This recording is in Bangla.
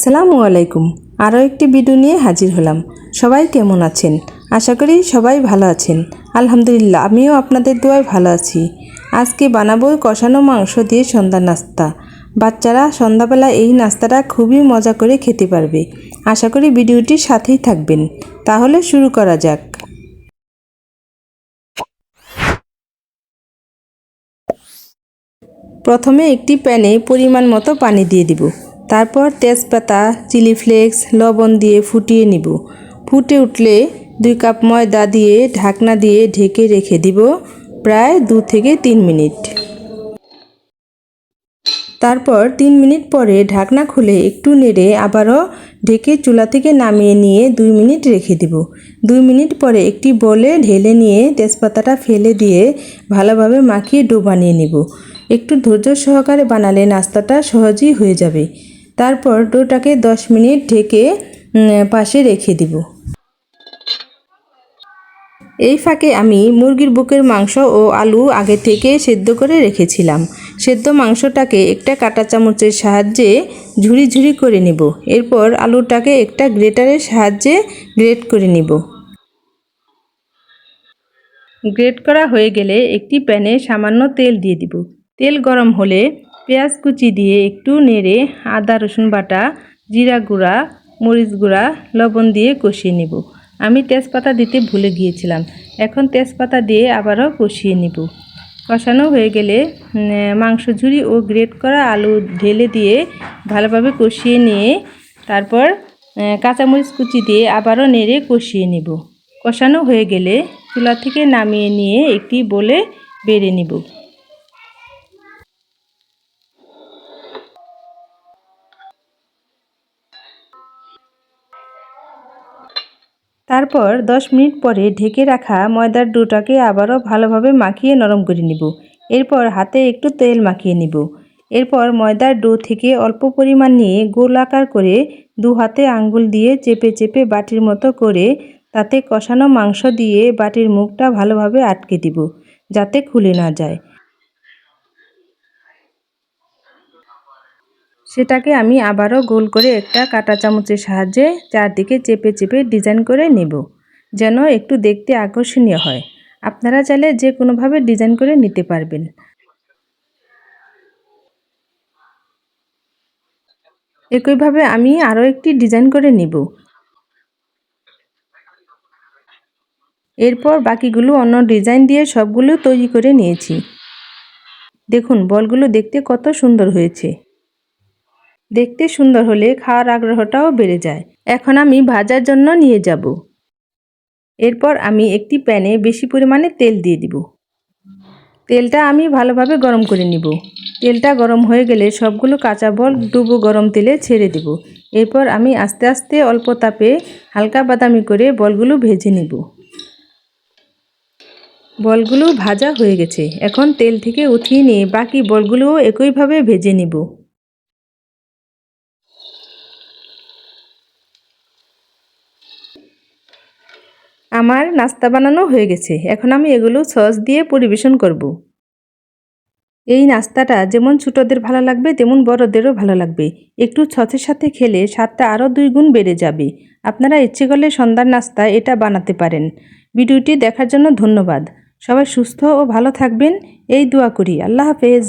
আসসালামু আলাইকুম। আরও একটি ভিডিও নিয়ে হাজির হলাম। সবাই কেমন আছেন? আশা করি সবাই ভালো আছেন। আলহামদুলিল্লাহ, আমিও আপনাদের দোয়ায় ভালো আছি। আজকে বানাবো কষানো মাংস দিয়ে সন্ধ্যা নাস্তা। বাচ্চারা সন্ধ্যাবেলা এই নাস্তাটা খুবই মজা করে খেতে পারবে। আশা করি ভিডিওটির সাথেই থাকবেন। তাহলে শুরু করা যাক। প্রথমে একটি প্যানে পরিমাণ মতো পানি দিয়ে দিব। তারপর তেজপাতা, চিলি ফ্লেক্স, লবণ দিয়ে ফুটিয়ে নিব। ফুটে উঠলে দুই কাপ ময়দা দিয়ে ঢাকনা দিয়ে ঢেকে রেখে দিব প্রায় দু থেকে তিন মিনিট। তারপর তিন মিনিট পরে ঢাকনা খুলে একটু নেড়ে আবারও ঢেকে চুলা থেকে নামিয়ে নিয়ে দুই মিনিট রেখে দিব। দুই মিনিট পরে একটি বলে ঢেলে নিয়ে তেজপাতাটা ফেলে দিয়ে ভালোভাবে মাখিয়ে ডো বানিয়ে নিব। একটু ধৈর্য সহকারে বানালে নাস্তাটা সহজেই হয়ে যাবে। তারপর ডোটাকে দশ মিনিট ঢেকে পাশে রেখে দিব। এই ফাঁকে আমি মুরগির বুকের মাংস ও আলু আগে থেকে সেদ্ধ করে রেখেছিলাম। সেদ্ধ মাংসটাকে একটা কাঁটা চামচের সাহায্যে ঝুড়ি ঝুড়ি করে নিব। এরপর আলুটাকে একটা গ্রেটারের সাহায্যে গ্রেট করে নিব। গ্রেট করা হয়ে গেলে একটি প্যানে সামান্য তেল দিয়ে দিব। তেল গরম হলে পেঁয়াজ কুচি দিয়ে একটু নেড়ে আদা, রসুন বাটা, জিরা গুঁড়া, মরিচ গুঁড়া, লবণ দিয়ে কষিয়ে নিব। আমি তেজপাতা দিতে ভুলে গিয়েছিলাম। এখন তেজপাতা দিয়ে আবারও কষিয়ে নিব। কষানো হয়ে গেলে মাংস ঝুড়ি ও গ্রেট করা আলু ঢেলে দিয়ে ভালোভাবে কষিয়ে নিয়ে তারপর কাঁচামরিচ কুচি দিয়ে আবারও নেড়ে কষিয়ে নিব। কষানো হয়ে গেলে চুলা থেকে নামিয়ে নিয়ে একটি বলে বেড়ে নিব। তারপর দশ মিনিট পরে ঢেকে রাখা ময়দার ডোটাকে আবারও ভালোভাবে মাখিয়ে নরম করে নিব। এরপর হাতে একটু তেল মাখিয়ে নিব। এরপর ময়দার ডো থেকে অল্প পরিমাণ নিয়ে গোল আকার করে দু হাতে আঙ্গুল দিয়ে চেপে চেপে বাটির মতো করে তাতে কষানো মাংস দিয়ে বাটির মুখটা ভালোভাবে আটকে দিব, যাতে খুলে না যায়। সেটাকে আমি আবারও গোল করে একটা কাঁটা চামচের সাহায্যে চারদিকে চেপে চেপে ডিজাইন করে নেব, যেন একটু দেখতে আকর্ষণীয় হয়। আপনারা চাইলে যে কোনোভাবে ডিজাইন করে নিতে পারবেন। একইভাবে আমি আরও একটি ডিজাইন করে নিব। এরপর বাকিগুলো অন্য ডিজাইন দিয়ে সবগুলো তৈরি করে নিয়েছি। দেখুন, বলগুলো দেখতে কত সুন্দর হয়েছে। দেখতে সুন্দর হলে খাওয়ার আগ্রহটাও বেড়ে যায়। এখন আমি ভাজার জন্য নিয়ে যাব। এরপর আমি একটি প্যানে বেশি পরিমাণে তেল দিয়ে দিব। তেলটা আমি ভালোভাবে গরম করে নিব। তেলটা গরম হয়ে গেলে সবগুলো কাঁচা বল ডুবো গরম তেলে ছেড়ে দেব। এরপর আমি আস্তে আস্তে অল্প তাপে হালকা বাদামি করে বলগুলো ভেজে নিব। বলগুলো ভাজা হয়ে গেছে। এখন তেল থেকে উঠিয়ে নিয়ে বাকি বলগুলোও একইভাবে ভেজে নিব। আমার নাস্তা বানানো হয়ে গেছে। এখন আমি এগুলো সস দিয়ে পরিবেশন করব। এই নাস্তাটা যেমন ছোটোদের ভালো লাগবে, তেমন বড়দেরও ভালো লাগবে। একটু ছচের সাথে খেলে স্বাদটা আরও দুই গুণ বেড়ে যাবে। আপনারা ইচ্ছে করলে সন্ধ্যার নাস্তা এটা বানাতে পারেন। ভিডিওটি দেখার জন্য ধন্যবাদ। সবাই সুস্থ ও ভালো থাকবেন। এই দোয়া করি। আল্লাহ হাফেজ।